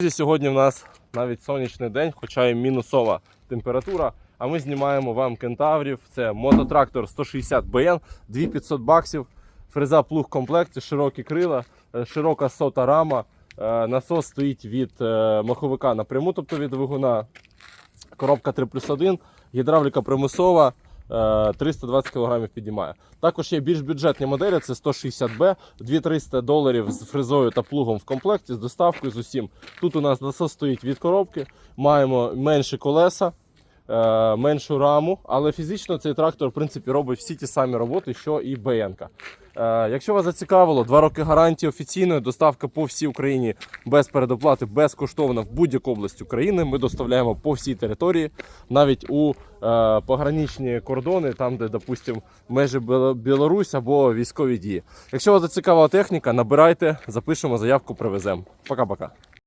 Друзі, Сьогодні в нас навіть сонячний день, хоча і мінусова температура. А ми знімаємо вам кентаврів. Це мототрактор 160 БН, 2500 баксів, фреза плуг в широкі крила, е, широка сота рама. Е, Насос стоїть від е, маховика напряму, тобто від двигуна. Коробка 3 плюс 1, гідравліка примусова. Е, 320 кг підіймає. Також є більш бюджетні моделі, це 160B, 2300 доларів з фрезою та плугом в комплекті, з доставкою з усім. Тут у нас насос стоїть від коробки, маємо менші колеса, е, меншу раму, але фізично цей трактор в принципі робить всі ті самі роботи, що і БН. Е, якщо вас зацікавило, 2 роки гарантії офіційної, доставка по всій Україні без передоплати, безкоштовно в будь-яку область України. Ми доставляємо по всій території, навіть у е, пограничні кордони, там, де, допустимо, межі Білорусь або військові дії. Якщо вас зацікавила техніка, набирайте, запишемо заявку, привеземо. Пока-пока.